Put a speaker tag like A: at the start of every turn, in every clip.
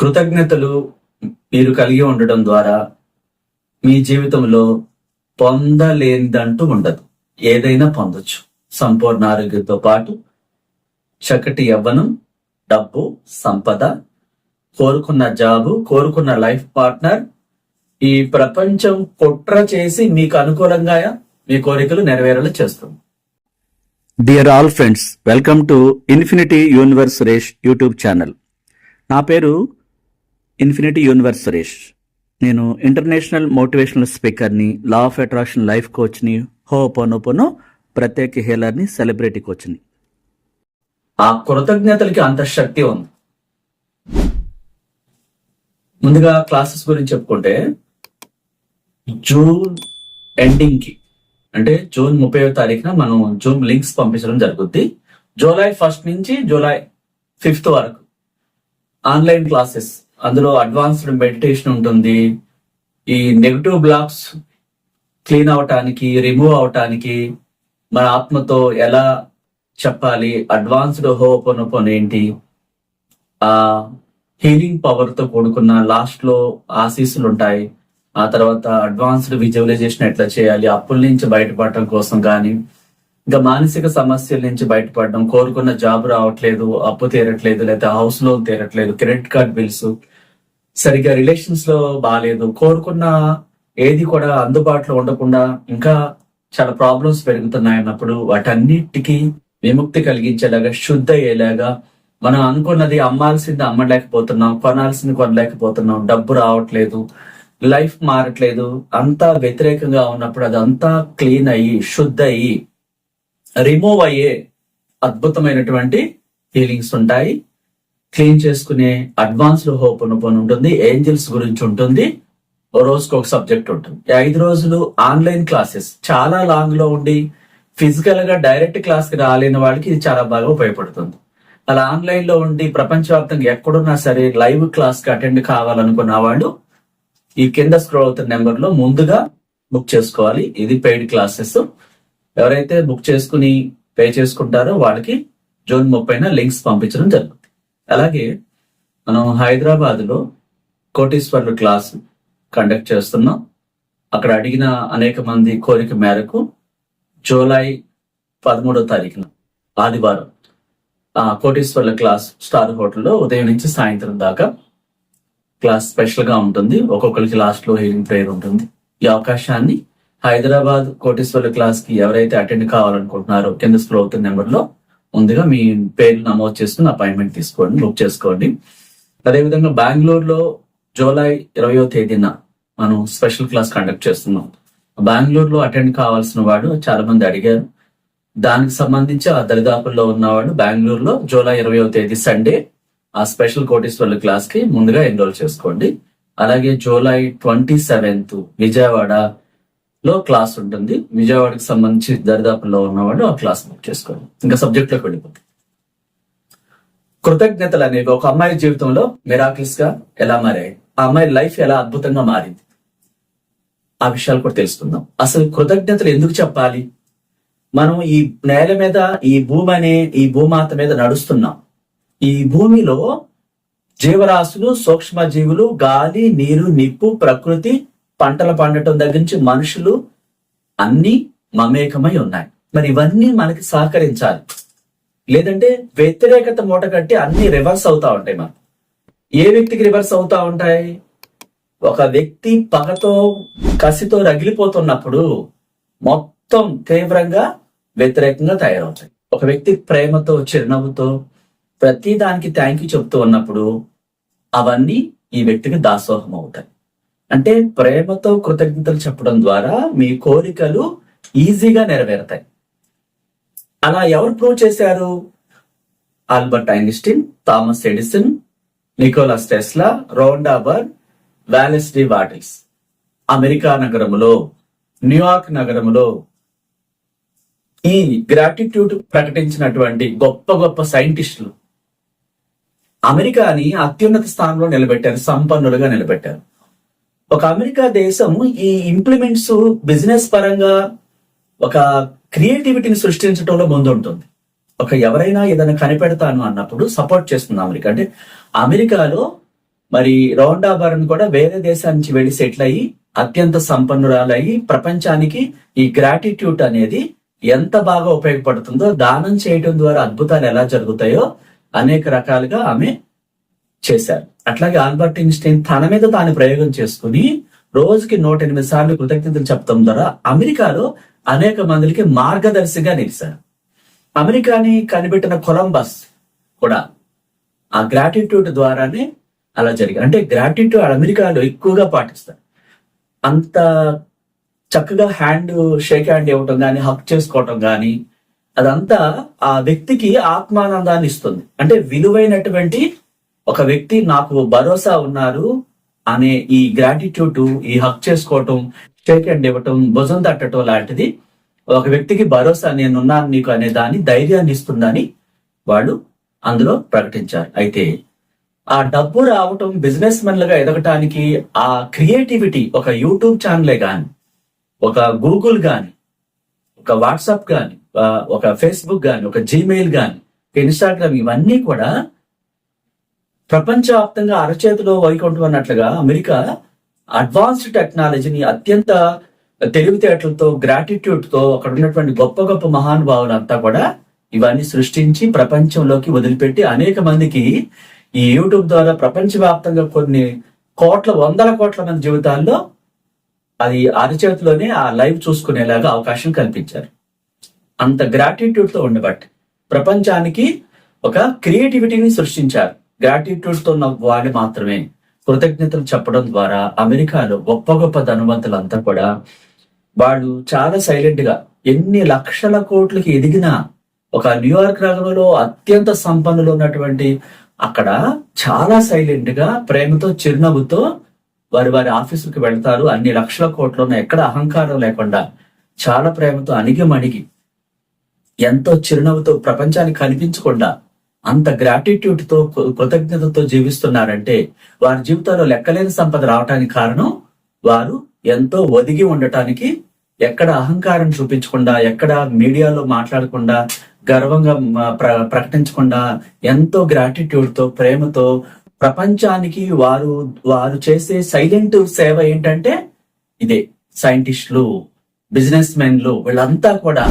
A: కృతజ్ఞతలు మీరు కలిగి ఉండడం ద్వారా మీ జీవితంలో పొందలేనిదంటూ ఉండదు. ఏదైనా పొందొచ్చు. సంపూర్ణ ఆరోగ్యంతో పాటు చక్కటి యవ్వనం డబ్బు సంపద కోరుకున్న జాబు కోరుకున్న లైఫ్ పార్ట్నర్ ఈ ప్రపంచం కుట్ర చేసి మీకు అనుకూలంగా మీ కోరికలు నెరవేరేలా చేస్తుంది.
B: Dear all friends welcome to Infinity Universe రేష్ YouTube channel నా పేరు ఇన్ఫినిటీ యూనివర్స్ సురేష్. నేను ఇంటర్నేషనల్ మోటివేషనల్ స్పీకర్ని లా ఆఫ్ అట్రాక్షన్ లైఫ్ కోచ్ని హోపోనోపోనో ప్రత్యేక హేలర్ని సెలబ్రిటీ కోచ్ని.
A: ఆ కృతజ్ఞతలకి అంత శక్తి ఉంది. ముందుగా క్లాసెస్ గురించి చెప్పుకుంటే జూన్ ఎండింగ్కి అంటే జూన్ ముప్పై తారీఖున మనం జూమ్ లింక్స్ పంపించడం జరుగుద్ది. జూలై ఫస్ట్ నుంచి జూలై ఫిఫ్త్ వరకు ఆన్లైన్ క్లాసెస్ అందులో అడ్వాన్స్డ్ మెడిటేషన్ ఉంటుంది. ఈ నెగటివ్ బ్లాక్స్ క్లీన్ అవటానికి రిమూవ్ అవటానికి మన ఆత్మతో ఎలా చెప్పాలి? అడ్వాన్స్డ్ హోపనోపన్ ఏంటి? ఆ హీలింగ్ పవర్తో కూడుకున్న లాస్ట్లో ఆశీస్సులు ఉంటాయి. ఆ తర్వాత అడ్వాన్స్డ్ విజువలైజేషన్ ఎట్లా చేయాలి? అప్పుల నుంచి బయటపడటం కోసం కానీ ఇంకా మానసిక సమస్యల నుంచి బయటపడడం కోరుకున్న జాబ్ రావట్లేదు అప్పు తీరట్లేదు లేదా హౌస్ లోన్ తీరట్లేదు క్రెడిట్ కార్డ్ బిల్స్ సరిగ్గా రిలేషన్స్లో బాగాలేదు కోరుకున్న ఏది కూడా అందుబాటులో ఉండకుండా ఇంకా చాలా ప్రాబ్లమ్స్ పెరుగుతున్నాయి అన్నప్పుడు వాటన్నిటికీ విముక్తి కలిగించేలాగా శుద్ధ అయ్యేలాగా మనం అనుకున్నది అమ్మాల్సింది అమ్మలేకపోతున్నాం కొనాల్సింది కొనలేకపోతున్నాం. డబ్బు రావట్లేదు లైఫ్ మారట్లేదు అంతా వ్యతిరేకంగా ఉన్నప్పుడు అదంతా క్లీన్ అయ్యి శుద్ధ అయ్యి రిమూవ్ అయ్యే అద్భుతమైనటువంటి ఫీలింగ్స్ ఉంటాయి. క్లీన్ చేసుకునే అడ్వాన్స్డ్ హోప్ ఉంటుంది ఏంజల్స్ గురించి ఉంటుంది రోజుకు ఒక సబ్జెక్ట్ ఉంటుంది. ఐదు రోజులు ఆన్లైన్ క్లాసెస్ చాలా లాంగ్లో ఉండి ఫిజికల్గా డైరెక్ట్ క్లాస్కి రాలేని వాళ్ళకి ఇది చాలా బాగా ఉపయోగపడుతుంది. అలా ఆన్లైన్లో ఉండి ప్రపంచవ్యాప్తంగా ఎక్కడున్నా సరే లైవ్ క్లాస్కి అటెండ్ కావాలనుకున్న వాళ్ళు ఈ కింద స్క్రోల్ అవుతున్న నెంబర్లో ముందుగా బుక్ చేసుకోవాలి. ఇది పెయిడ్ క్లాసెస్. ఎవరైతే బుక్ చేసుకుని పే చేసుకుంటారో వాళ్ళకి జూన్ ముప్పైన లింక్స్ పంపించడం జరుగుతుంది. అలాగే మనం హైదరాబాద్లో కోటీశ్వర్లు క్లాస్ కండక్ట్ చేస్తున్నాం. అక్కడ అడిగిన అనేక మంది కోరిక మేరకు జూలై పదమూడో తారీఖున ఆదివారం ఆ కోటీశ్వర్ల క్లాస్ స్టార్ హోటల్లో ఉదయం నుంచి సాయంత్రం దాకా క్లాస్ స్పెషల్గా ఉంటుంది. ఒక్కొక్కరికి లాస్ట్లో హీలింగ్ ప్రేయర్ ఉంటుంది. ఈ అవకాశాన్ని హైదరాబాద్ కోటీశ్వర్ల క్లాస్కి ఎవరైతే అటెండ్ కావాలనుకుంటున్నారో కింద స్క్రోల్ అవుతున్న నెంబర్లో ముందుగా మీ పేరు నమోదు చేసుకుని అపాయింట్మెంట్ తీసుకోండి బుక్ చేసుకోండి. అదేవిధంగా బెంగళూరులో జూలై ఇరవయో తేదీన మనం స్పెషల్ క్లాస్ కండక్ట్ చేస్తున్నాం. బెంగళూరులో అటెండ్ కావాల్సిన వాడు చాలా మంది అడిగారు. దానికి సంబంధించి ఆ దరిదాపుల్లో ఉన్నవాడు బెంగళూరులో జూలై ఇరవయో తేదీ సండే ఆ స్పెషల్ కోటేశ్వర్ల క్లాస్కి ముందుగా ఎన్రోల్ చేసుకోండి. అలాగే జూలై ట్వంటీ సెవెంత్ విజయవాడ లో క్లాస్ ఉంటుంది. విజయవాడకి సంబంధించి దరిదాపుల్లో ఉన్నవాడు ఆ క్లాస్ బుక్ చేసుకోండి ఇంకా సబ్జెక్ట్లోకి వెళ్ళిపోతుంది కృతజ్ఞతలు అనేవి. ఒక అమ్మాయి జీవితంలో మిరాకిల్స్గా ఎలా మారాయి? ఆ అమ్మాయి లైఫ్ ఎలా అద్భుతంగా మారింది? ఆ విషయాలు కూడా తెలుసుకుందాం. అసలు కృతజ్ఞతలు ఎందుకు చెప్పాలి? మనం ఈ నేల మీద ఈ భూమి అనే ఈ భూమాత మీద నడుస్తున్నాం. ఈ భూమిలో జీవరాశులు సూక్ష్మ జీవులు గాలి నీరు నిప్పు ప్రకృతి పంటలు పండటం దగ్గర నుంచి మనుషులు అన్ని మమేకమై ఉన్నాయి. మరి ఇవన్నీ మనకి సహకరించాలి. లేదంటే వ్యతిరేకత మూట కట్టి అన్ని రివర్స్ అవుతా ఉంటాయి మనం ఏ వ్యక్తికి రివర్స్ అవుతా ఉంటాయి? ఒక వ్యక్తి పగతో కసితో రగిలిపోతున్నప్పుడు మొత్తం తీవ్రంగా వ్యతిరేకంగా తయారవుతాయి. ఒక వ్యక్తి ప్రేమతో చిరునవ్వుతో ప్రతి దానికి థ్యాంక్ యూ చెప్తూ ఉన్నప్పుడు అవన్నీ ఈ వ్యక్తికి దాసోహం అవుతాయి అంటే ప్రేమతో కృతజ్ఞతలు చెప్పడం ద్వారా మీ కోరికలు ఈజీగా నెరవేరుతాయి. అలా ఎవరు ప్రూవ్ చేశారు? Albert Einstein Thomas Edison Nicholas Tesla Rhonda Byrne Wallace D Wattles. America నగరములో New York నగరములో ఈ గ్రాటిట్యూడ్ ప్రకటించినటువంటి గొప్ప గొప్ప సైంటిస్టులు అమెరికాని అత్యున్నత స్థానంలో నిలబెట్టారు సంపన్నులుగా నిలబెట్టారు. ఒక అమెరికా దేశం ఈ ఇంప్లిమెంట్స్ బిజినెస్ పరంగా ఒక క్రియేటివిటీని సృష్టించడంలో ముందుంటుంది. ఒక ఎవరైనా ఏదైనా కనిపెడతాను అన్నప్పుడు సపోర్ట్ చేస్తుంది అమెరికా. అంటే అమెరికాలో మరి రౌండా బరన్ కూడా వేరే దేశానికి నుంచి వెళ్ళి సెటిల్ అయ్యి అత్యంత సంపన్నురాలయ్యి ప్రపంచానికి ఈ గ్రాటిట్యూడ్ అనేది ఎంత బాగా ఉపయోగపడుతుందో దానం చేయడం ద్వారా అద్భుతాలు ఎలా జరుగుతాయో అనేక రకాలుగా ఆమె చేశారు. అట్లాగే ఆల్బర్ట్ ఐన్స్టైన్ తన మీద తాను ప్రయోగం చేసుకుని రోజుకి నూట ఎనిమిది సార్లు కృతజ్ఞతలు చెప్పడం ద్వారా అమెరికాలో అనేక మందికి మార్గదర్శిగా నిలిచారు. అమెరికాని కనిపెట్టిన కొలంబస్ కూడా ఆ గ్రాటిట్యూడ్ ద్వారానే అలా జరిగింది. అంటే గ్రాటిట్యూడ్ అమెరికాలో ఎక్కువగా పాటిస్తారు. అంత చక్కగా హ్యాండ్ షేక్ హ్యాండ్ ఇవ్వటం కానీ హక్ చేసుకోవటం కానీ అదంతా ఆ వ్యక్తికి ఆత్మానందాన్ని ఇస్తుంది. అంటే విలువైనటువంటి ఒక వ్యక్తి నాకు భరోసా ఉన్నారు అనే ఈ గ్రాటిట్యూడ్ ఈ హక్ చేసుకోవటం షేక్ హ్యాండ్ ఇవ్వటం భుజం తట్టడం లాంటిది. ఒక వ్యక్తికి భరోసా నేనున్నాను నీకు అనే దాన్ని ధైర్యాన్ని ఇస్తుందని వాళ్ళు అందులో ప్రకటించారు. అయితే ఆ డబ్బు రావటం బిజినెస్ మెన్లుగా ఎదగటానికి ఆ క్రియేటివిటీ ఒక యూట్యూబ్ ఛానలే కాని ఒక గూగుల్ కానీ ఒక వాట్సాప్ కానీ ఒక ఫేస్బుక్ కానీ ఒక జీమెయిల్ కానీ ఇన్స్టాగ్రామ్ ఇవన్నీ కూడా ప్రపంచవ్యాప్తంగా అరచేతిలో వైకుంఠం అన్నట్లుగా అమెరికా అడ్వాన్స్డ్ టెక్నాలజీని అత్యంత తెలివితేటలతో గ్రాటిట్యూడ్తో అక్కడ ఉన్నటువంటి గొప్ప గొప్ప మహానుభావులంతా కూడా ఇవన్నీ సృష్టించి ప్రపంచంలోకి వదిలిపెట్టి అనేక మందికి ఈ యూట్యూబ్ ద్వారా ప్రపంచవ్యాప్తంగా కొన్ని కోట్ల వందల కోట్ల మంది జీవితాల్లో అది అరచేతిలోనే ఆ లైవ్ చూసుకునేలాగా అవకాశం కల్పించారు. అంత గ్రాటిట్యూడ్తో ఉండబట్టి ప్రపంచానికి ఒక క్రియేటివిటీని సృష్టించారు. గ్రాటిట్యూడ్తో ఉన్న వాళ్ళు మాత్రమే. కృతజ్ఞతలు చెప్పడం ద్వారా అమెరికాలో గొప్ప గొప్ప ధనవంతులంతా కూడా వాళ్ళు చాలా సైలెంట్గా ఎన్ని లక్షల కోట్లకి ఎదిగిన ఒక న్యూయార్క్ నగరంలో అత్యంత సంపన్నులు ఉన్నటువంటి అక్కడ చాలా సైలెంట్గా ప్రేమతో చిరునవ్వుతో వారి వారి ఆఫీసులకు వెళ్తారు. అన్ని లక్షల కోట్లు ఉన్న ఎక్కడ అహంకారం లేకుండా చాలా ప్రేమతో అణిగి మణిగి ఎంతో చిరునవ్వుతో ప్రపంచానికి కనిపించకుండా అంత గ్రాటిట్యూడ్తో కృతజ్ఞతతో జీవిస్తున్నారంటే వారి జీవితంలో లెక్కలేని సంపద రావటానికి కారణం వారు ఎంతో ఒదిగి ఉండటానికి ఎక్కడ అహంకారం చూపించకుండా ఎక్కడ మీడియాలో మాట్లాడకుండా గర్వంగా ప్ర- ప్రకటించకుండా ఎంతో గ్రాటిట్యూడ్తో ప్రేమతో ప్రపంచానికి వారు వారు చేసే సైలెంట్ సేవ ఏంటంటే ఇదే. సైంటిస్టులు బిజినెస్ మెన్లు వీళ్ళంతా కూడా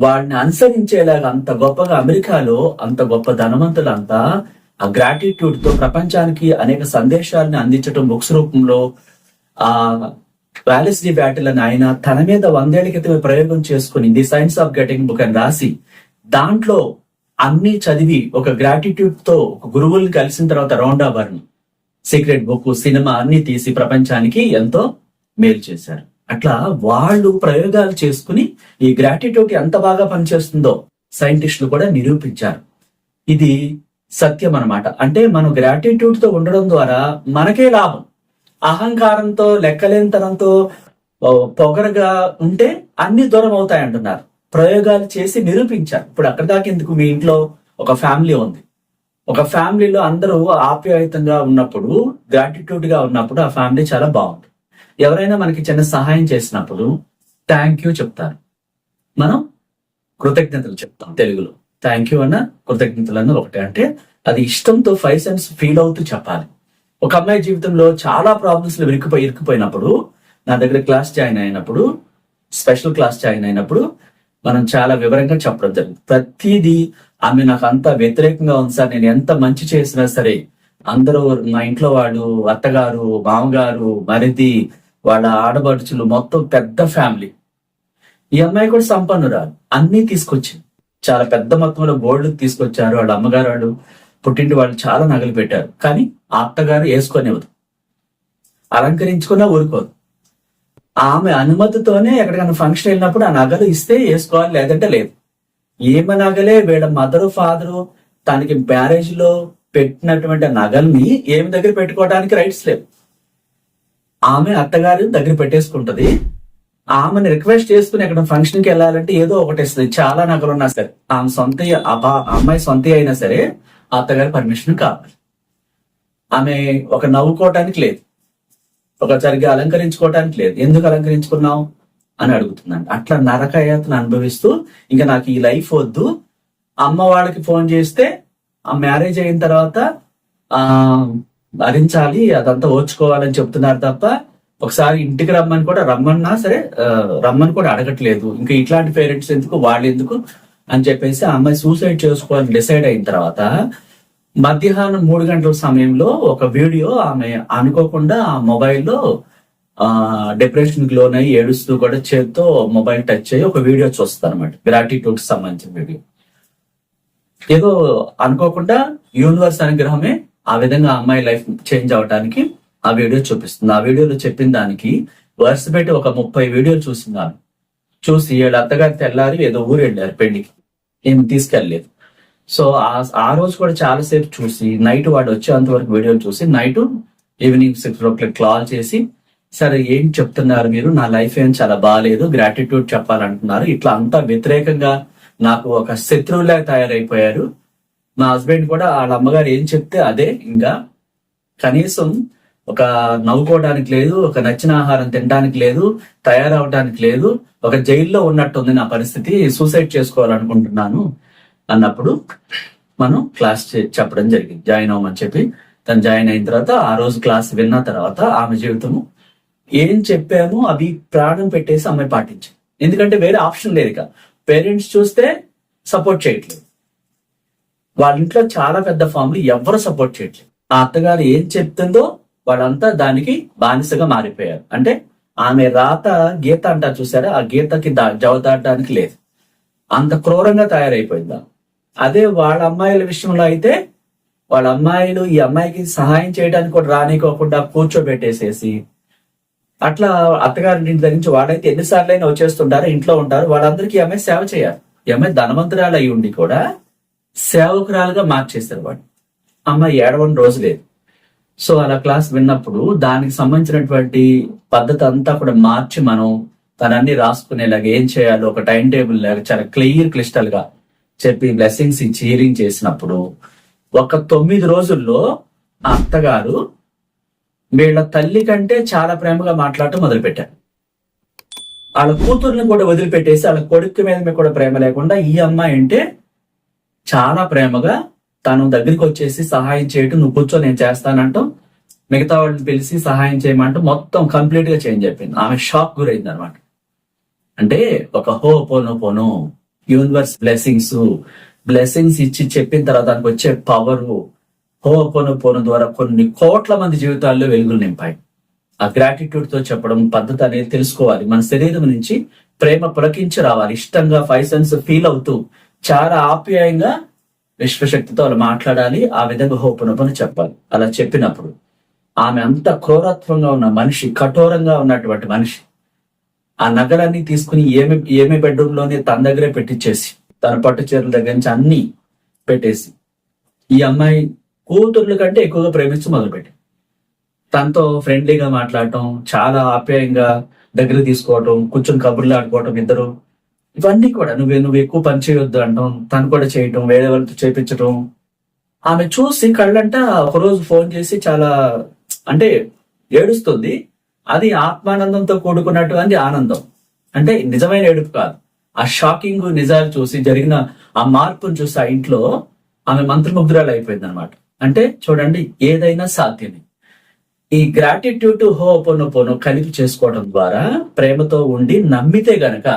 A: వాళ్ళని అనుసరించేలాగా అంత గొప్పగా అమెరికాలో అంత గొప్ప ధనవంతులంతా ఆ గ్రాటిట్యూడ్తో ప్రపంచానికి అనేక సందేశాలను అందించడం బుక్స్ రూపంలో ఆ వాలిస్ బ్యాటిల్ అని ఆయన తన మీద వందేళ్ళ క్రితమే ప్రయోగం చేసుకుని the science of getting book అని రాసి దాంట్లో అన్ని చదివి ఒక గ్రాటిట్యూడ్తో ఒక గురువుల్ని కలిసిన తర్వాత రౌండ్ అవర్ని సీక్రెట్ బుక్ సినిమా అన్ని తీసి ప్రపంచానికి ఎంతో మేలు చేశారు. అట్లా వాళ్ళు ప్రయోగాలు చేసుకుని ఈ గ్రాటిట్యూడ్ ఎంత బాగా పనిచేస్తుందో సైంటిస్టులు కూడా నిరూపించారు. ఇది సత్యం అన్నమాట. అంటే మనం గ్రాటిట్యూడ్తో ఉండడం ద్వారా మనకే లాభం. అహంకారంతో లెక్కలేనితనంతో పొగరగా ఉంటే అన్ని దూరం అవుతాయి అంటున్నారు. ప్రయోగాలు చేసి నిరూపించారు. ఇప్పుడు అక్కడ దాకా ఎందుకు మీ ఇంట్లో ఒక ఫ్యామిలీ ఉంది? ఒక ఫ్యామిలీలో అందరూ ఆప్యాయతంగా ఉన్నప్పుడు గ్రాటిట్యూడ్గా ఉన్నప్పుడు ఆ ఫ్యామిలీ చాలా బాగుంటుంది ఎవరైనా మనకి చిన్న సహాయం చేసినప్పుడు థ్యాంక్ యూ చెప్తారు. మనం కృతజ్ఞతలు చెప్తాం తెలుగులో. థ్యాంక్ యూ అన్న కృతజ్ఞతలు అన్న ఒకటే అంటే అది ఇష్టంతో ఫైవ్ సెన్స్ ఫీల్ అవుతూ చెప్పాలి. ఒక అమ్మాయి జీవితంలో చాలా ప్రాబ్లమ్స్లో ఇరుక్కుపోయి ఇరుక్కుపోయినప్పుడు నా దగ్గర క్లాస్ జాయిన్ అయినప్పుడు స్పెషల్ క్లాస్ జాయిన్ అయినప్పుడు మనం చాలా వివరంగా చెప్పడం జరుగుతుంది. ప్రతిదీ ఆమె నాకు అంత వ్యతిరేకంగా ఉంది సార్ నేను ఎంత మంచి చేసినా సరే అందరూ మా ఇంట్లో వాళ్ళు అత్తగారు మామగారు మరిది వాళ్ళ ఆడబడుచులు మొత్తం పెద్ద ఫ్యామిలీ ఈ అమ్మాయి కూడా సంపన్నురాలు. అన్ని తీసుకొచ్చింది. చాలా పెద్ద మొత్తంలో బోర్డు తీసుకొచ్చారు వాళ్ళ అమ్మగారు వాళ్ళు పుట్టింటి వాళ్ళు చాలా నగలు పెట్టారు. కానీ ఆ అత్తగారు వేసుకొనివ్వదు. అలంకరించుకున్నా ఊరుకోదు. ఆమె అనుమతితోనే ఎక్కడికైనా ఫంక్షన్ వెళ్ళినప్పుడు ఆ నగలు ఇస్తే వేసుకోవాలి లేదంటే లేదు. ఈమె నగలే వీళ్ళ మదరు ఫాదరు తనకి మ్యారేజ్లో పెట్టినటువంటి నగల్ని ఏమి దగ్గర పెట్టుకోవడానికి రైట్స్ లేవు. ఆమె అత్తగారు దగ్గర పెట్టేసుకుంటది. ఆమెను రిక్వెస్ట్ చేసుకుని ఎక్కడ ఫంక్షన్కి వెళ్ళాలంటే ఏదో ఒకటి ఇస్తుంది చాలా నగలు ఉన్నా సరే. ఆమె సొంత అమ్మాయి సొంత అయినా సరే అత్తగారి పర్మిషన్ కావాలి. ఆమె ఒక నవ్వుకోవటానికి లేదు. ఒక సరిగ్గా అలంకరించుకోవటానికి లేదు. ఎందుకు అలంకరించుకున్నావు? అని అడుగుతుందండి అట్లా నరకయాతను అనుభవిస్తూ ఇంకా నాకు ఈ లైఫ్ వద్దు. అమ్మ వాళ్ళకి ఫోన్ చేస్తే ఆ మ్యారేజ్ అయిన తర్వాత ఆ భరించాలి అదంతా ఓర్చుకోవాలని చెప్తున్నారు తప్ప ఒకసారి ఇంటికి రమ్మని కూడా రమ్మన్నా సరే రమ్మని కూడా అడగట్లేదు. ఇంకా ఇట్లాంటి పేరెంట్స్ ఎందుకు వాళ్ళు ఎందుకు అని చెప్పేసి ఆ అమ్మాయి సూసైడ్ చేసుకోవాలని డిసైడ్ అయిన తర్వాత మధ్యాహ్నం మూడు గంటల సమయంలో ఒక వీడియో ఆమె అనుకోకుండా ఆ మొబైల్లో ఆ డిప్రెషన్కి లోన్ ఏడుస్తూ కూడా చేత్తో మొబైల్ టచ్ అయ్యి ఒక వీడియో చూస్తుంది అనమాట గ్రాటిట్యూడ్ సంబంధించిన వీడియో. ఏదో అనుకోకుండా యూనివర్స్ అనుగ్రహమే ఆ విధంగా అమ్మాయి లైఫ్ చేంజ్ అవడానికి ఆ వీడియో చూపిస్తుంది. ఆ వీడియోలో చెప్పిన దానికి వరుస పెట్టి ఒక ముప్పై వీడియోలు చూసినాను చూసి ఏడు అత్తగారి తెల్లారి ఏదో ఊరు వెళ్ళారు పెళ్ళికి. ఏమి తీసుకెళ్ళలేదు. సో ఆ- రోజు కూడా చాలాసేపు చూసి నైట్ వాడు వచ్చేంత వరకు వీడియోలు చూసి night evening six o'clock call చేసి సరే ఏం చెప్తున్నారు మీరు? నా లైఫ్ ఏం చాలా బాగాలేదు గ్రాటిట్యూడ్ చెప్పాలంటున్నారు. ఇట్లా అంతా వ్యతిరేకంగా నాకు ఒక శత్రువులా తయారైపోయారు. నా హస్బెండ్ కూడా వాళ్ళ అమ్మగారు ఏం చెప్తే అదే. ఇంకా కనీసం ఒక నవ్వుకోవడానికి లేదు ఒక నచ్చిన ఆహారం తినడానికి లేదు తయారవడానికి లేదు ఒక జైల్లో ఉన్నట్టుంది నా పరిస్థితి సూసైడ్ చేసుకోవాలనుకుంటున్నాను అన్నప్పుడు మనం క్లాస్ చెప్పడం జరిగింది. జాయిన్ అవ్వమని చెప్పి తను జాయిన్ అయిన తర్వాత ఆ రోజు క్లాస్ విన్న తర్వాత ఆమె జీవితము ఏం చెప్పామో అవి ప్రాణం పెట్టేసి అమ్మాయి పాటించింది. ఎందుకంటే వేరే ఆప్షన్ లేదు ఇక. పేరెంట్స్ చూస్తే సపోర్ట్ చేయట్లేదు. వాళ్ళ ఇంట్లో చాలా పెద్ద ఫ్యామిలీ ఎవరు సపోర్ట్ చేయట్లేదు. ఆ అత్తగారు ఏం చెప్తుందో వాళ్ళంతా దానికి బానిసగా మారిపోయారు. అంటే ఆమె రాత గీత అంటారు చూసారా? ఆ గీతకి దా జవదాడడానికి లేదు. అంత క్రూరంగా తయారైపోయిందా అదే వాళ్ళ అమ్మాయిల విషయంలో అయితే వాళ్ళ అమ్మాయిలు ఈ అమ్మాయికి సహాయం చేయడానికి కూడా రానికోకుండా కూర్చోబెట్టేసేసి అట్లా అత్తగారి ఇంటి దగ్గర నుంచి వాడైతే ఎన్నిసార్లు అయినా వచ్చేస్తుంటారు ఇంట్లో ఉంటారు వాళ్ళందరికీ ఈ అమ్మాయి సేవ చేయాలి. ఈ అమ్మాయి ధనవంతురాలు అయి ఉండి కూడా సేవకురాలుగా మార్చేశారు వాడు అమ్మాయి ఏడవని రోజు లేదు. సో అలా క్లాస్ విన్నప్పుడు దానికి సంబంధించినటువంటి పద్ధతి అంతా కూడా మార్చి మనం తనన్ని రాసుకునేలాగా ఏం చేయాలో ఒక టైం టేబుల్ లాగా చాలా క్లియర్ క్లిస్టల్గా చెప్పి బ్లెస్సింగ్స్ ఇచ్చి హీరింగ్ చేసినప్పుడు ఒక తొమ్మిది రోజుల్లో ఆ అత్తగారు వీళ్ళ తల్లి కంటే చాలా ప్రేమగా మాట్లాడటం మొదలుపెట్టారు. వాళ్ళ కూతుర్ని కూడా వదిలిపెట్టేసి వాళ్ళ కొడుకు మీద మీద కూడా ప్రేమ లేకుండా ఈ అమ్మాయి అంటే చాలా ప్రేమగా తను దగ్గరికి వచ్చేసి సహాయం చేయటం నువ్వు కూర్చో నేను చేస్తానంటూ మిగతా వాళ్ళని పిలిచి సహాయం చేయమంటూ మొత్తం కంప్లీట్గా చేంజ్ అయిపోయింది. ఆమె షాక్ గురైంది అనమాట అంటే ఒక హో పోను పోను యూనివర్స్ బ్లెస్సింగ్స్ బ్లెస్సింగ్స్ ఇచ్చి చెప్పిన తర్వాత దానికి వచ్చే పవర్ హో పోను పోను ద్వారా కొన్ని కోట్ల మంది జీవితాల్లో వెలుగులు నింపాయి. ఆ గ్రాటిట్యూడ్తో చెప్పడం పద్ధతి అనేది తెలుసుకోవాలి. మన శరీరం నుంచి ప్రేమ పులకించి రావాలి. ఇష్టంగా ఫైవ్ సెన్స్ ఫీల్ అవుతూ చాలా ఆప్యాయంగా విశ్వశక్తితో అలా మాట్లాడాలి ఆ విధంగా హోపునొప్పని చెప్పాలి. అలా చెప్పినప్పుడు ఆమె అంత క్రూరత్వంగా ఉన్న మనిషి కఠోరంగా ఉన్నటువంటి మనిషి ఆ నగలన్నీ తీసుకుని ఏమి ఏమి బెడ్రూమ్లోనే తన దగ్గరే పెట్టించేసి తన పట్టు చీరల దగ్గర నుంచి అన్ని పెట్టేసి ఈ అమ్మాయి కూతుర్ల కంటే ఎక్కువగా ప్రేమించి మొదలుపెట్టి తనతో ఫ్రెండ్లీగా మాట్లాడటం చాలా ఆప్యాయంగా దగ్గర తీసుకోవటం కూర్చొని కబుర్లు ఆడుకోవటం ఇద్దరు ఇవన్నీ కూడా నువ్వు నువ్వు ఎక్కువ పని చేయొద్దు అంటాం. తను కూడా చేయటం వేరే వాళ్ళతో చేపించటం. ఆమె చూసి కళ్ళంట ఒకరోజు ఫోన్ చేసి చాలా అంటే ఏడుస్తుంది. అది ఆత్మానందంతో కూడుకున్నట్టు అంది ఆనందం. అంటే నిజమైన ఏడుపు కాదు. ఆ షాకింగ్ నిజాలు చూసి జరిగిన ఆ మార్పును చూసి ఆ ఇంట్లో ఆమె మంత్రముగ్ధురాలు అయిపోయింది అనమాట అంటే చూడండి ఏదైనా సాధ్యమే. ఈ గ్రాటిట్యూడ్ హో పొను పొను కలిపి చేసుకోవడం ద్వారా ప్రేమతో ఉండి నమ్మితే గనక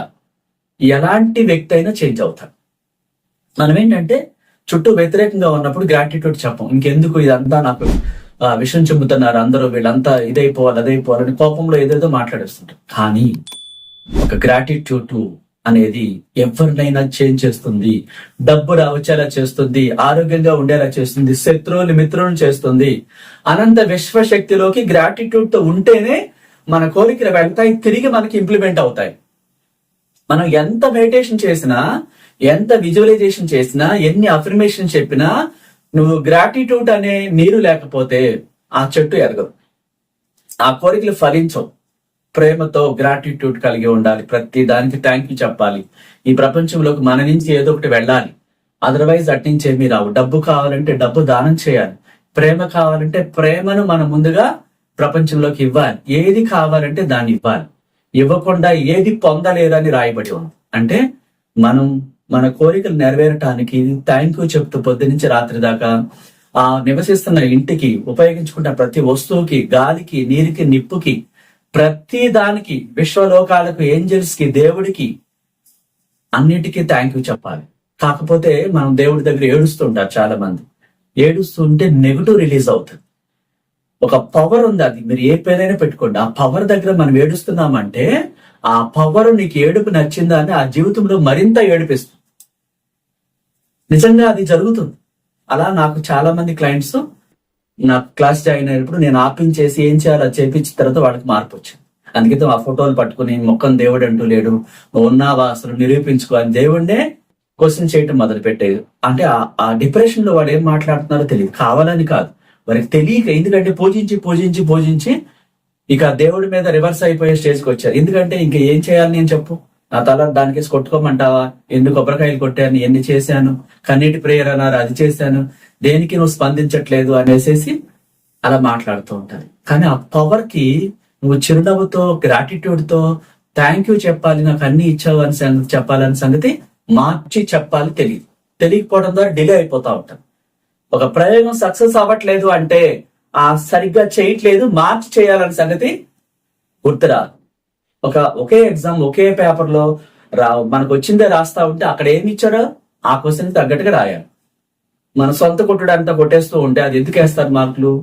A: ఎలాంటి వ్యక్తి అయినా చేంజ్ అవుతాడు మనం ఏంటంటే చుట్టూ వ్యతిరేకంగా ఉన్నప్పుడు గ్రాటిట్యూడ్ చెప్పం. ఇంకెందుకు ఇదంతా నాకు విషయం చెబుతున్నారు అందరూ వీళ్ళంతా ఇదైపోవాలి అదైపోవాలని కోపంలో ఏదేదో మాట్లాడేస్తుంటారు. కానీ ఒక గ్రాటిట్యూడ్ అనేది ఎవరినైనా చేంజ్ చేస్తుంది. డబ్బు రావచ్చేలా చేస్తుంది ఆరోగ్యంగా ఉండేలా చేస్తుంది శత్రువుని మిత్రులను చేస్తుంది. అనంత విశ్వశక్తిలోకి గ్రాటిట్యూడ్తో ఉంటేనే మన కోరికలు వెళ్తాయి తిరిగి మనకి ఇంప్లిమెంట్ అవుతాయి. మనం ఎంత మెడిటేషన్ చేసినా ఎంత విజువలైజేషన్ చేసినా ఎన్ని అఫర్మేషన్ చెప్పినా నువ్వు గ్రాటిట్యూడ్ అనే నీరు లేకపోతే ఆ చెట్టు ఎదగదు. ఆ కోరికలు ఫలించవు. ప్రేమతో గ్రాటిట్యూడ్ కలిగి ఉండాలి. ప్రతి దానికి థ్యాంక్ యూ చెప్పాలి. ఈ ప్రపంచంలోకి మన నుంచి ఏదో ఒకటి వెళ్ళాలి. అదర్వైజ్ అట్నుంచి ఏమీ రావు. డబ్బు కావాలంటే డబ్బు దానం చేయాలి. ప్రేమ కావాలంటే ప్రేమను మనం ముందుగా ప్రపంచంలోకి ఇవ్వాలి. ఏది కావాలంటే దాన్ని ఇవ్వాలి. ఇవ్వకుండా ఏది పొందలేదని రాయబడి ఉంది. అంటే మనం మన కోరికలు నెరవేరటానికి థ్యాంక్ యూ చెప్తూ పొద్దు నుంచి రాత్రి దాకా ఆ నివసిస్తున్న ఇంటికి ఉపయోగించుకున్న ప్రతి వస్తువుకి గాలికి నీరుకి నిప్పుకి ప్రతి దానికి విశ్వలోకాలకు ఏంజల్స్కి దేవుడికి అన్నిటికీ థ్యాంక్ యూ చెప్పాలి. కాకపోతే మనం దేవుడి దగ్గర ఏడుస్తుంటారు చాలా మంది ఏడుస్తుంటే నెగటివ్ రిలీజ్ అవుతుంది. ఒక పవర్ ఉంది అది. మీరు ఏ పేరైనా పెట్టుకోండి. ఆ పవర్ దగ్గర మనం ఏడుస్తున్నామంటే ఆ పవర్ నీకు ఏడుపు నచ్చిందా అని ఆ జీవితంలో మరింత ఏడిపిస్తుంది. నిజంగా అది జరుగుతుంది. అలా నాకు చాలా మంది క్లయింట్స్ నా క్లాస్ జాయిన్ అయినప్పుడు నేను ఆపించేసి ఏం చేయాలో చేపించిన తర్వాత వాళ్ళకి మార్పు వచ్చింది. అందుకే ఆ ఫోటోలు పట్టుకుని మొక్కను దేవుడు అంటూ లేడు. నువ్వు ఉన్నావా? అసలు నిరూపించుకో అని దేవుడినే క్వశ్చన్ చేయటం మొదలు పెట్టేది అంటే ఆ- ఆ డిప్రెషన్లో వాడు ఏం మాట్లాడుతున్నారో తెలియదు. కావాలని కాదు. వారికి తెలియక ఎందుకంటే పూజించి పూజించి పూజించి ఇక దేవుడి మీద రివర్స్ అయిపోయే స్టేజ్కి వచ్చారు. ఎందుకంటే ఇంకా ఏం చేయాలి నేను చెప్పు? నా తల దానికేసి కొట్టుకోమంటావా? ఎన్ని కొబ్బరికాయలు కొట్టాను? ఎన్ని చేశాను? కన్నీటి ప్రేయర్ అన్నారు అది చేశాను. దేనికి నువ్వు స్పందించట్లేదు అనేసేసి అలా మాట్లాడుతూ ఉంటారు. కానీ ఆ పవర్కి నువ్వు చిరునవ్వుతో గ్రాటిట్యూడ్తో థ్యాంక్ యూ చెప్పాలి నాకు అన్ని ఇచ్చావు అని సంగతి చెప్పాలని సంగతి మార్చి చెప్పాలి తెలియదు. తెలియకపోవడం ద్వారా డిలే అయిపోతా ఉంటాం ఒక ప్రయోగం సక్సెస్ అవ్వట్లేదు అంటే ఆ సరిగ్గా చేయట్లేదు మార్చి చేయాలనే సంగతి గుర్తురాదు. ఒక ఒకే ఎగ్జామ్ ఒకే పేపర్లో రా మనకు వచ్చిందే రాస్తా ఉంటే అక్కడ ఏమి ఇచ్చాడో ఆ క్వశ్చన్ తగ్గట్టుగా రాయాలి. మన సొంత కొట్టుడు అంతా కొట్టేస్తూ ఉంటే అది ఎందుకు వేస్తారు మార్కులు?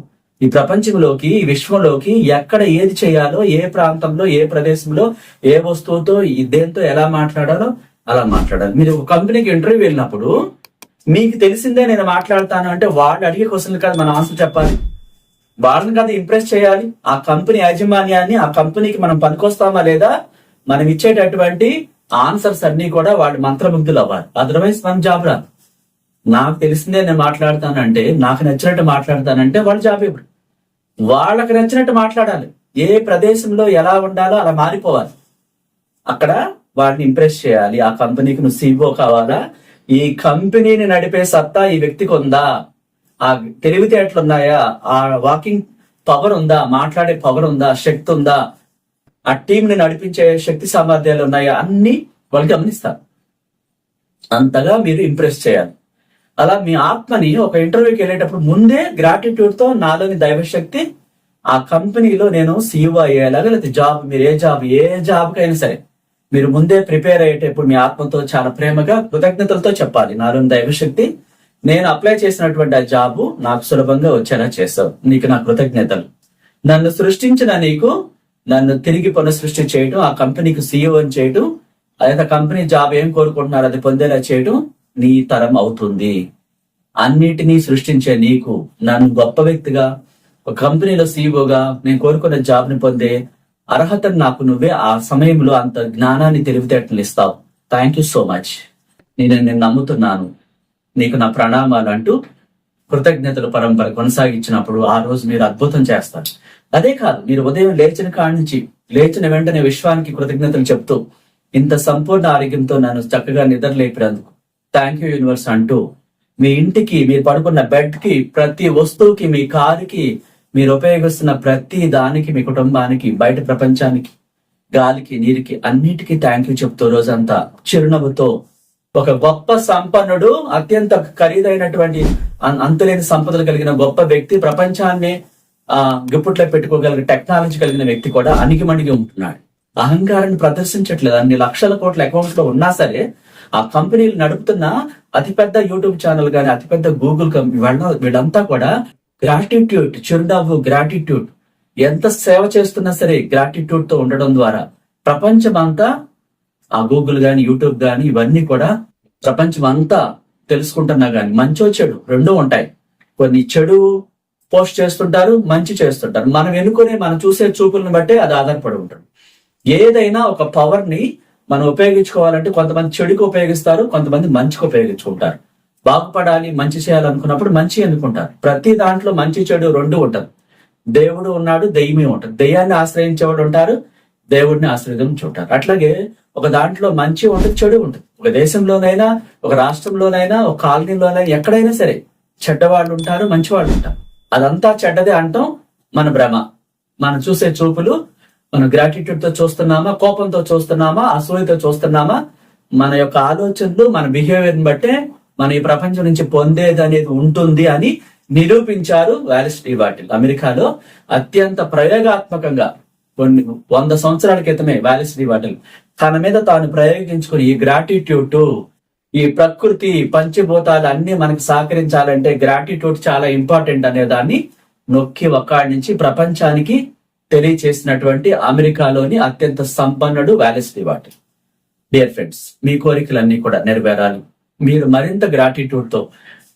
A: ఈ ప్రపంచంలోకి ఈ విశ్వంలోకి ఎక్కడ ఏది చేయాలో ఏ ప్రాంతంలో ఏ ప్రదేశంలో ఏ వస్తువుతో దేంతో ఎలా మాట్లాడాలో అలా మాట్లాడాలి. మీరు ఒక కంపెనీకి ఇంటర్వ్యూ వెళ్ళినప్పుడు మీకు తెలిసిందే నేను మాట్లాడతాను అంటే వాళ్ళు అడిగే క్వశ్చన్ కాదు మనం ఆన్సర్ చెప్పాలి. వాళ్ళని కదా ఇంప్రెస్ చేయాలి. ఆ కంపెనీ యాజమాన్యాన్ని ఆ కంపెనీకి మనం పనికొస్తామా లేదా? మనం ఇచ్చేటటువంటి ఆన్సర్స్ అన్ని కూడా వాళ్ళు మంత్రముగ్ధులు అవ్వాలి. అదర్వైజ్ మనం జాబ్ రాదు. నాకు తెలిసిందే నేను మాట్లాడతానంటే నాకు నచ్చినట్టు మాట్లాడతానంటే వాళ్ళు జాబ్ ఇప్పుడు వాళ్ళకి నచ్చినట్టు మాట్లాడాలి. ఏ ప్రదేశంలో ఎలా ఉండాలో అలా మారిపోవాలి. అక్కడ వాడిని ఇంప్రెస్ చేయాలి. ఆ కంపెనీకి నువ్వు సీఓ కావాలా? ఈ కంపెనీని నడిపే సత్తా ఈ వ్యక్తికి ఉందా? ఆ తెలివితేటలు ఉన్నాయా? ఆ వాకింగ్ పవర్ ఉందా? మాట్లాడే పవర్ ఉందా? శక్తి ఉందా? ఆ టీంని నడిపించే శక్తి సామర్థ్యాలు ఉన్నాయా? అన్ని వాళ్ళు గమనిస్తారు. అంతగా మీరు ఇంప్రెస్ చేయాలి. అలా మీ ఆత్మని ఒక ఇంటర్వ్యూకి వెళ్ళేటప్పుడు ముందే గ్రాటిట్యూడ్తో నాలోని దైవశక్తి ఆ కంపెనీలో నేను సీఈఓ అయ్యేలాగా లేదా జాబ్ మీరు ఏ జాబ్ ఏ జాబ్కైనా సరే మీరు ముందే ప్రిపేర్ అయ్యేటప్పుడు మీ ఆత్మతో చాలా ప్రేమగా కృతజ్ఞతలతో చెప్పాలి. నాలోని దైవశక్తి నేను అప్లై చేసినటువంటి ఆ జాబు నాకు సులభంగా వచ్చేలా చేస్తావు. నీకు నా కృతజ్ఞతలు. నన్ను సృష్టించిన నీకు నన్ను తిరిగి పునఃసృష్టి చేయడం ఆ కంపెనీకి సీఈఓ అని చేయడం అదే కంపెనీ జాబ్ ఏం కోరుకుంటున్నారు అది పొందేలా చేయడం నీ తరం అవుతుంది. అన్నిటినీ సృష్టించే నీకు నన్ను గొప్ప వ్యక్తిగా ఒక కంపెనీలో సీఈఓగా నేను కోరుకున్న జాబ్ని పొందే అర్హతను నాకు నువ్వే ఆ సమయంలో అంత జ్ఞానాన్ని తెలివితేటలు ఇస్తావు. థ్యాంక్ యూ సో మచ్ నేను నేను నమ్ముతున్నాను. నీకు నా ప్రణామాలు అంటూ కృతజ్ఞతల పరంపర కొనసాగించినప్పుడు ఆ రోజు మీరు అద్భుతం చేస్తారు. అదే కాదు మీరు ఉదయం లేచిన కాడి నుంచి లేచిన వెంటనే విశ్వానికి కృతజ్ఞతలు చెప్తూ ఇంత సంపూర్ణ ఆరోగ్యంతో నన్ను చక్కగా నిద్ర లేపినందుకు థ్యాంక్ యూ యూనివర్స్ అంటూ మీ ఇంటికి మీరు పడుకున్న బెడ్కి ప్రతి వస్తువుకి మీ కారుకి మీరు ఉపయోగిస్తున్న ప్రతి దానికి మీ కుటుంబానికి బయట ప్రపంచానికి గాలికి నీరుకి అన్నిటికీ థ్యాంక్ యూ చెప్తూ రోజంతా చిరునవ్వుతో ఒక గొప్ప సంపన్నుడు అత్యంత ఖరీదైనటువంటి అంతులేని సంపదలు కలిగిన గొప్ప వ్యక్తి ప్రపంచాన్ని ఆ గిప్పుట్లో పెట్టుకోగలిగిన టెక్నాలజీ కలిగిన వ్యక్తి కూడా అణిగిమణిగి ఉంటున్నాడు. అహంకారాన్ని ప్రదర్శించట్లేదు. అన్ని లక్షల కోట్ల అకౌంట్స్లో ఉన్నా సరే ఆ కంపెనీలు నడుపుతున్న అతిపెద్ద యూట్యూబ్ ఛానల్ గాని అతిపెద్ద గూగుల్ కంపెనీ వాళ్ళ వీళ్ళంతా కూడా గ్రాటిట్యూడ్ చిరునవ్వు గ్రాటిట్యూడ్ ఎంత సేవ చేస్తున్నా సరే గ్రాటిట్యూడ్తో ఉండడం ద్వారా ప్రపంచం అంతా ఆ గూగుల్ గాని యూట్యూబ్ గాని ఇవన్నీ కూడా ప్రపంచం అంతా తెలుసుకుంటున్నా గాని మంచో చెడు రెండూ ఉంటాయి. కొన్ని చెడు పోస్ట్ చేస్తుంటారు మంచి చేస్తుంటారు. మనం ఎన్నుకునే మనం చూసే చూపులను బట్టే అది ఆధారపడి ఉంటుంది. ఏదైనా ఒక పవర్ని మనం ఉపయోగించుకోవాలంటే కొంతమంది చెడుకు ఉపయోగిస్తారు కొంతమంది మంచికి ఉపయోగించుకుంటారు. బాగుపడాలి మంచి చేయాలనుకున్నప్పుడు మంచి ఎందుకుంటారు? ప్రతి దాంట్లో మంచి చెడు రెండు ఉంటుంది దేవుడు ఉన్నాడు దెయ్యమే ఉంటుంది దెయ్యాన్ని ఆశ్రయించేవాడు ఉంటారు దేవుడిని ఆశ్రయించి ఉంటారు అట్లాగే ఒక దాంట్లో మంచి ఉంటుంది చెడు ఉంటుంది. ఒక దేశంలోనైనా ఒక రాష్ట్రంలోనైనా ఒక కాలనీలోనైనా ఎక్కడైనా సరే చెడ్డవాళ్ళు ఉంటారు మంచివాళ్ళు ఉంటారు. అదంతా చెడ్డదే అంటాం మన భ్రమ. మనం చూసే చూపులు మనం గ్రాటిట్యూడ్తో చూస్తున్నామా కోపంతో చూస్తున్నామా అసూయతో చూస్తున్నామా మన యొక్క ఆలోచనలు మన బిహేవియర్ బట్టే మన ఈ ప్రపంచం నుంచి పొందేది అనేది ఉంటుంది అని నిరూపించారు వాలిస్ డివాటిల్ అమెరికాలో అత్యంత ప్రయోగాత్మకంగా కొన్ని వంద సంవత్సరాల క్రితమే వాలిస్ డివాటిల్ తన మీద తాను ప్రయోగించుకుని ఈ గ్రాటిట్యూడ్ ఈ ప్రకృతి పంచభూతాలు అన్ని మనకు సహకరించాలంటే గ్రాటిట్యూడ్ చాలా ఇంపార్టెంట్ అనే దాన్ని నొక్కి ఒక్కడి నుంచి ప్రపంచానికి తెలియచేసినటువంటి అమెరికాలోని అత్యంత సంపన్నుడు Wallace D Wattles dear friends మీ కోరికలన్నీ కూడా నెరవేరాలి. మీరు మరింత గ్రాటిట్యూడ్తో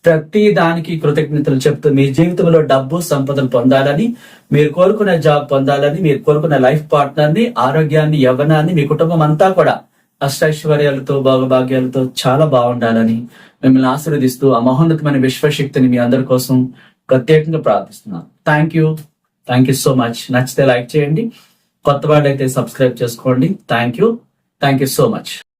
A: ప్రతి దానికి కృతజ్ఞతలు చెప్తూ మీ జీవితంలో డబ్బు సంపదలు పొందాలని మీరు కోరుకున్న జాబ్ పొందాలని మీరు కోరుకున్న లైఫ్ పార్ట్నర్ని ఆరోగ్యాన్ని యవ్వనాన్ని మీ కుటుంబం అంతా కూడా అష్టైశ్వర్యాలతో భాగభాగ్యాలతో చాలా బాగుండాలని మిమ్మల్ని ఆశీర్వదిస్తూ ఆ మహోన్నతమైన విశ్వశక్తిని మీ అందరి కోసం ప్రత్యేకంగా ప్రార్థిస్తున్నాను. Thank you thank you so much నచ్చితే లైక్ చేయండి. కొత్త అయితే సబ్స్క్రైబ్ చేసుకోండి. Thank you thank you so much